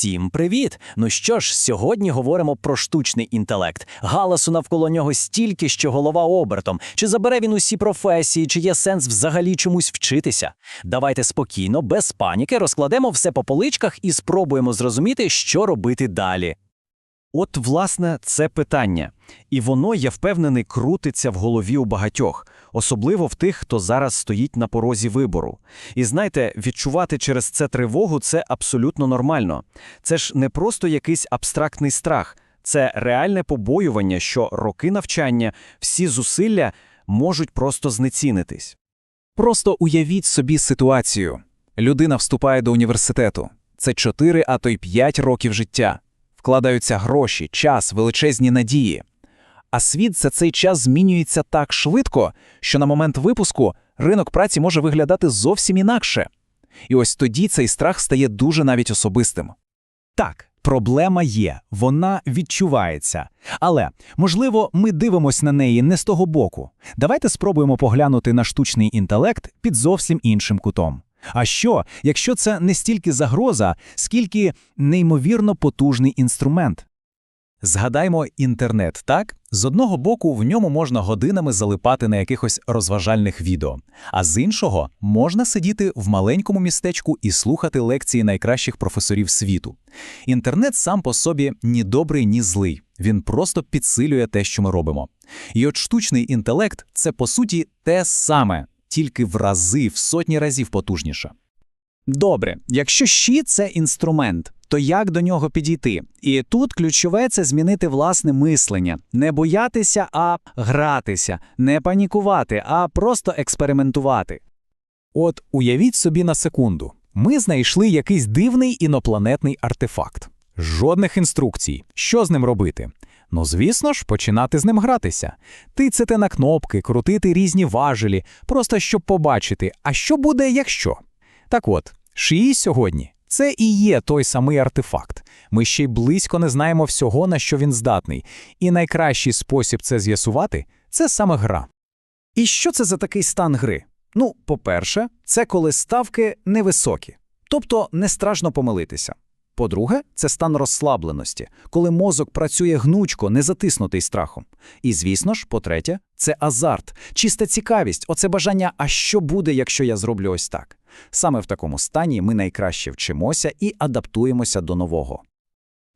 Всім привіт! Ну що ж, сьогодні говоримо про штучний інтелект. Галасу навколо нього стільки, що голова обертом. Чи забере він усі професії, чи є сенс взагалі чомусь вчитися? Давайте спокійно, без паніки, розкладемо все по поличках і спробуємо зрозуміти, що робити далі. От, власне, це питання. І воно, я впевнений, крутиться в голові у багатьох, особливо в тих, хто зараз стоїть на порозі вибору. І знаєте, відчувати через це тривогу це абсолютно нормально. Це ж не просто якийсь абстрактний страх, це реальне побоювання, що роки навчання, всі зусилля можуть просто знецінитись. Просто уявіть собі ситуацію. Людина вступає до університету. Це 4, а то й 5 років життя. Вкладаються гроші, час, величезні надії. А світ за цей час змінюється так швидко, що на момент випуску ринок праці може виглядати зовсім інакше. І ось тоді цей страх стає дуже навіть особистим. Так, проблема є, вона відчувається. Але, можливо, ми дивимося на неї не з того боку. Давайте спробуємо поглянути на штучний інтелект під зовсім іншим кутом. А що, якщо це не стільки загроза, скільки неймовірно потужний інструмент? Згадаймо інтернет, так? З одного боку, в ньому можна годинами залипати на якихось розважальних відео, а з іншого можна сидіти в маленькому містечку і слухати лекції найкращих професорів світу. Інтернет сам по собі ні добрий, ні злий. Він просто підсилює те, що ми робимо. І от штучний інтелект це по суті те саме, тільки в рази, в сотні разів потужніше. Добре, якщо щит – це інструмент, то як до нього підійти? І тут ключове це змінити власне мислення, не боятися, а гратися, не панікувати, а просто експериментувати. От уявіть собі на секунду. Ми знайшли якийсь дивний інопланетний артефакт. Жодних інструкцій. Що з ним робити? Ну, звісно ж, починати з ним гратися. Тицяти на кнопки, крутити різні важелі, просто щоб побачити, а що буде, якщо. Так от, шиї сьогодні це і є той самий артефакт. Ми ще й близько не знаємо всього, на що він здатний. І найкращий спосіб це з'ясувати це саме гра. І що це за такий стан гри? Ну, по-перше, це коли ставки невисокі, тобто не страшно помилитися. По-друге, це стан розслабленості, коли мозок працює гнучко, не затиснутий страхом. І, звісно ж, по-третє, це азарт, чиста цікавість, оце бажання, а що буде, якщо я зроблю ось так. Саме в такому стані ми найкраще вчимося і адаптуємося до нового.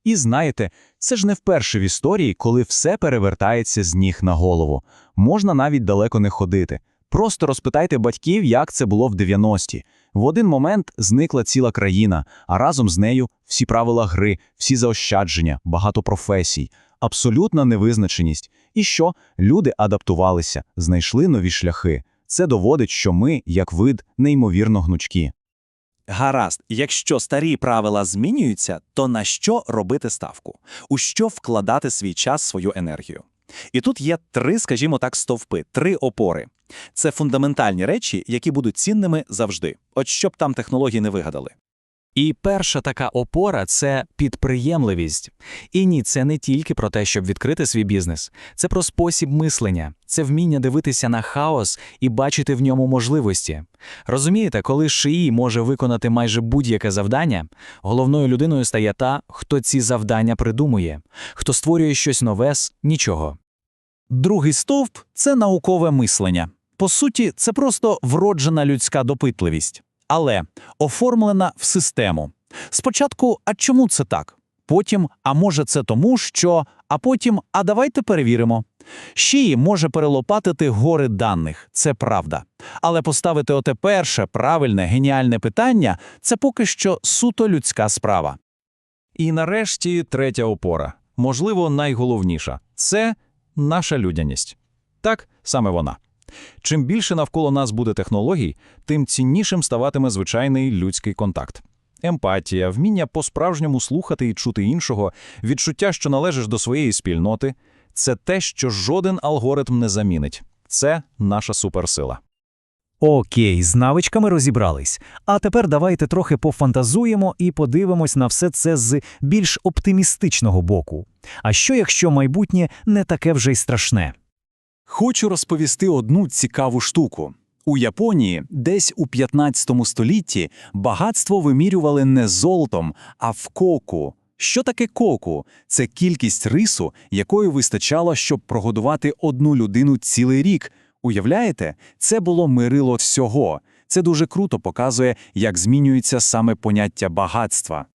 І знаєте, це ж не вперше в історії, коли все перевертається з ніг на голову. Можна навіть далеко не ходити. Просто розпитайте батьків, як це було в 90-ті. В один момент зникла ціла країна, а разом з нею всі правила гри, всі заощадження, багато професій, абсолютна невизначеність. І що? Люди адаптувалися, знайшли нові шляхи. Це доводить, що ми, як вид, неймовірно гнучкі. Гаразд, якщо старі правила змінюються, то на що робити ставку? У що вкладати свій час, свою енергію? І тут є три, скажімо так, стовпи, три опори. Це фундаментальні речі, які будуть цінними завжди, от щоб там технології не вигадали. І перша така опора це підприємливість. І ні, це не тільки про те, щоб відкрити свій бізнес, це про спосіб мислення, це вміння дивитися на хаос і бачити в ньому можливості. Розумієте, коли шиї може виконати майже будь-яке завдання, головною людиною стає та, хто ці завдання придумує, хто створює щось нове з нічого. Другий стовп це наукове мислення. По суті, це просто вроджена людська допитливість, але оформлена в систему. Спочатку, а чому це так? Потім, а може це тому, що, а потім, а давайте перевіримо. Шиї може перелопатити гори даних, це правда. Але поставити оте перше, правильне, геніальне питання це поки що суто людська справа. І нарешті третя опора, можливо, найголовніша це наша людяність. Так, саме вона. Чим більше навколо нас буде технологій, тим ціннішим ставатиме звичайний людський контакт. Емпатія, вміння по-справжньому слухати і чути іншого, відчуття, що належиш до своєї спільноти це те, що жоден алгоритм не замінить. Це наша суперсила. Окей, з навичками розібрались. А тепер давайте трохи пофантазуємо і подивимось на все це з більш оптимістичного боку. А що якщо майбутнє не таке вже й страшне? Хочу розповісти одну цікаву штуку. У Японії десь у 15 столітті багатство вимірювали не золотом, а в коку. Що таке коку? Це кількість рису, якої вистачало, щоб прогодувати одну людину цілий рік. Уявляєте, це було мирило всього. Це дуже круто показує, як змінюється саме поняття багатства.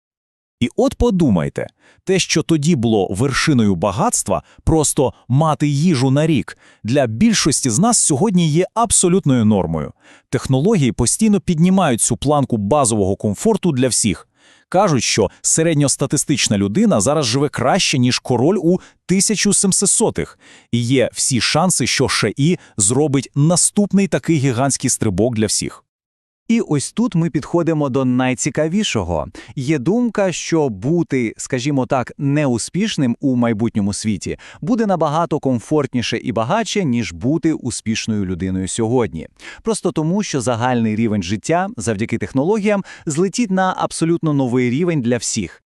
І от подумайте, те, що тоді було вершиною багатства, просто мати їжу на рік, для більшості з нас сьогодні є абсолютною нормою. Технології постійно піднімають цю планку базового комфорту для всіх. Кажуть, що середньостатистична людина зараз живе краще, ніж король у 1700-х. І є всі шанси, що ШІ зробить наступний такий гігантський стрибок для всіх. І ось тут ми підходимо до найцікавішого. Є думка, що бути, скажімо так, неуспішним у майбутньому світі буде набагато комфортніше і багатше, ніж бути успішною людиною сьогодні. Просто тому, що загальний рівень життя завдяки технологіям злетить на абсолютно новий рівень для всіх.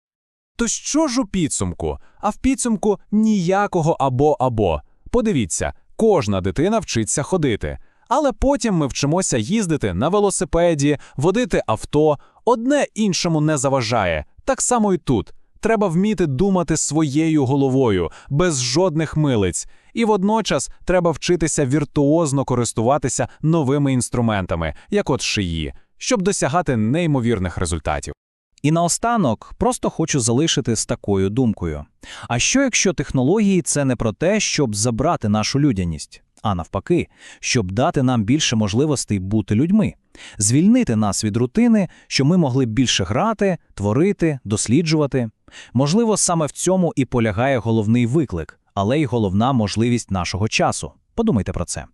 То що ж у підсумку? А в підсумку ніякого або-або. Подивіться, кожна дитина вчиться ходити. Але потім ми вчимося їздити на велосипеді, водити авто. Одне іншому не заважає. Так само і тут. Треба вміти думати своєю головою, без жодних милиць. І водночас треба вчитися віртуозно користуватися новими інструментами, як от шиї, щоб досягати неймовірних результатів. І наостанок просто хочу залишити з такою думкою. А що якщо технології це не про те, щоб забрати нашу людяність, а навпаки, щоб дати нам більше можливостей бути людьми, звільнити нас від рутини, щоб ми могли більше грати, творити, досліджувати? Можливо, саме в цьому і полягає головний виклик, але й головна можливість нашого часу. Подумайте про це.